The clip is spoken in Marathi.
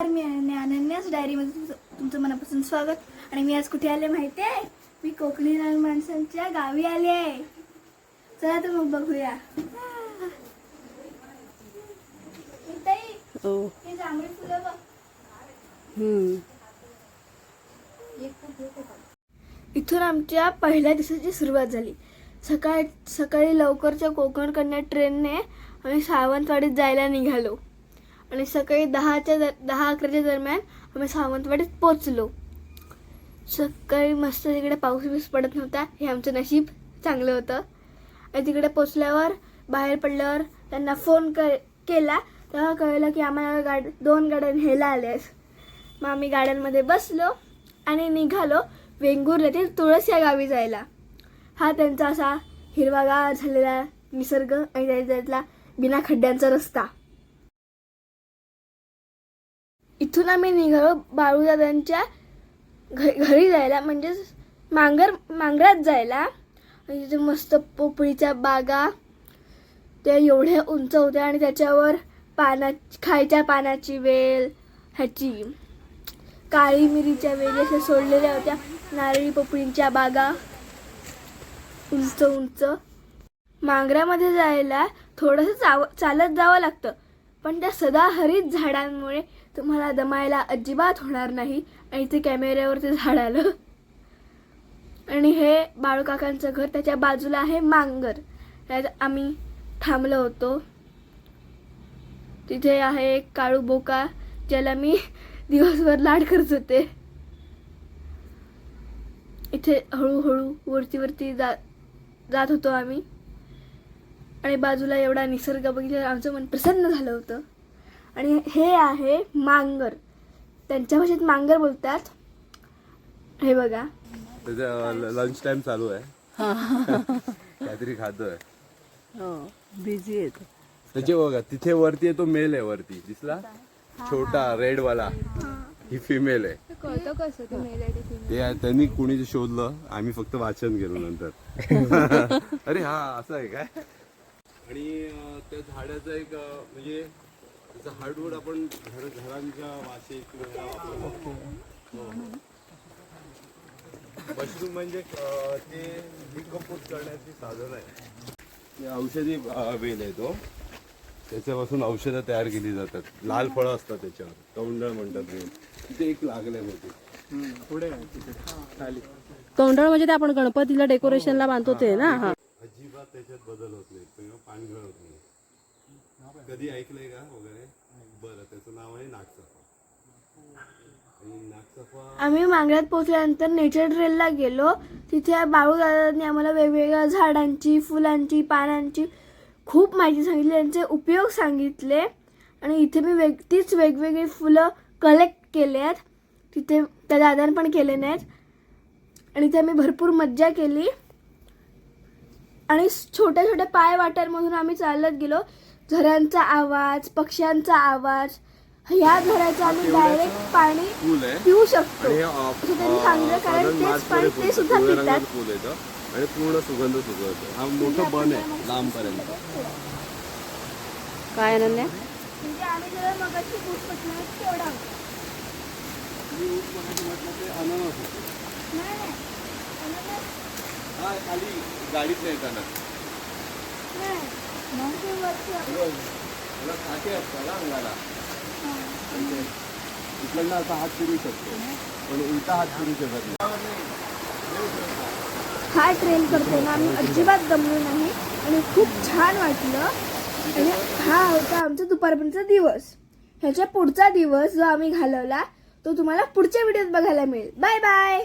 मी अनन्यास डायरीमध्ये तुमचं मनापासून स्वागत. आणि मी आज कुठे आले माहिती आहे? मी कोकणी नाग माणसांच्या गावी आले आहे. चला तर मग बघूया. हो जांभळी फुलं बघ. हम्म. इथून आमच्या पहिल्या दिवसाची सुरुवात झाली. सकाळ सकाळी लवकरच्या कोकण कन्या ट्रेनने आम्ही सावंतवाडीत जायला निघालो. आणि सकाळी दहाच्या दर दहा अकराच्या दरम्यान आम्ही सावंतवाडीत पोचलो सकाळी मस्त तिकडे पाऊस बिऊस पडत नव्हता हे आमचं नशीब चांगलं होतं. आणि तिकडे पोचल्यावर बाहेर पडल्यावर त्यांना फोन कर केला तेव्हा कळलं की आम्हाला गाड दोन गाड्या न्यायला आल्यास मग आम्ही गाड्यांमध्ये बसलो आणि निघालो वेंगूर येथील तुळस या गावी जायला. हा त्यांचा असा हिरवागार झालेला निसर्ग आणि त्यातला बिना खड्ड्यांचा रस्ता. इथून आम्ही निघालो बाळूदादांच्या घ घरी जायला म्हणजेच मांगर मांगरात जायला. आणि तिथे मस्त पोपळीच्या बागा त्या एवढ्या उंच होत्या आणि त्याच्यावर पाना खायच्या पानाची वेल ह्याची काळी मिरीच्या वेली अशा सोडलेल्या होत्या. नारळी पोपळींच्या बागा उंच उंच. मांगरामध्ये जायला थोडंसं चाव चालत जावं लागतं. पण त्या सदाहरित झाडांमुळे तुम्हाला दमायला अजिबात होणार नाही. आणि ते कॅमेऱ्यावर ते झाड आलं. आणि हे बाळूकाकांचं घर त्याच्या बाजूला आहे मांगर. त्यात आम्ही थांबलो होतो. तिथे आहे एक काळू बोका ज्याला मी दिवसभर लाड करत होते. इथे हळूहळू वरती वरती जा जात होतो आम्ही. आणि बाजूला एवढा निसर्ग बघितल्यावर आमचं मन प्रसन्न झालं होतं. आणि हे आहे मांगर. त्यांच्या भाषेत मांगर बोलतात. हे बघा. त्याचा लंच टाइम चालू आहे. काहीतरी खातोय. हो बिझी आहे तो. त्याचे बघा तिथे वरती आहे तो मेल आहे वरती. दिसला? छोटा रेड वाला ही फिमेल आहे. कळतं कसं ते मेल ते आहे, त्यांनी कुणी शोधलं आम्ही फक्त वाचन केलो नंतर. अरे हा असं आहे काय? आणि त्या झाडाचं एक म्हणजे त्याचं हार्डवूड आपण घर घरांच्या वाशे किंवा ह्याला वापरतो. हो. मशरूम म्हणजे ते डिकम्पोज करण्याची साधन आहे. औषधी वेल आहे तो. त्याच्यापासून औषधं तयार केली जातात. लाल फळं असतात त्याच्यावर. कौंडळ म्हणतात वेल तिथे एक लागले होते. कौंडळ म्हणजे ते आपण गणपतीला डेकोरेशनला बांधतो ते ना? अजिबात त्याच्यात बदल होत नाही. किंवा नाही कधी ऐकलंय का वगैरे? बरं त्याचं नाव आहे नागसफा. आम्ही मांगरात पोहोचल्यानंतर नेचर ट्रेलला गेलो. तिथे बाळूदादांनी आम्हाला वेगवेगळ्या झाडांची फुलांची पानांची खूप माहिती सांगितली. त्यांचे उपयोग सांगितले. आणि इथे मी वेग तीच वेगवेगळी फुलं कलेक्ट केले आहेत. तिथे त्या दादांनी पण केले नाहीत. आणि इथे आम्ही भरपूर मज्जा केली. आणि छोट्या छोट्या पाय वाट्यांमधून आम्ही चालत गेलो. झऱ्यांचा आवाज पक्ष्यांचा आवाज ह्या झऱ्याचं आम्ही डायरेक्ट पाणी फुल आहे. पिऊ शकतो. असं त्यांनी सांगितलं कारण तेच पाणी ते सुद्धा पितात. आणि पूर्ण सुगंध सुगंध हा मोठं बन आहे लांबपर्यंत. काय अनन्या म्हणजे आम्ही जेव्हा मगाशी पुष्पटणार तेवढा होता. ते अननस होतं. नाही नाही. अननस. हा खाली. गाडीत येताना नाही. त्याला काटे असतात ना अंगाला. हा. इकडनं असा हात फिरू शकतो पण उलटा हात फिरू शकत नाही. हा ट्रेन करताना आम्ही अजिबात दमलो नाही आणि खूप छान वाटलं. आणि हा होता आमचा दुपारपर्यंतचा दिवस. ह्याच्या पुढचा दिवस जो आम्ही घालवला तो तुम्हाला पुढच्या व्हिडिओत बघायला मिळेल. Bye bye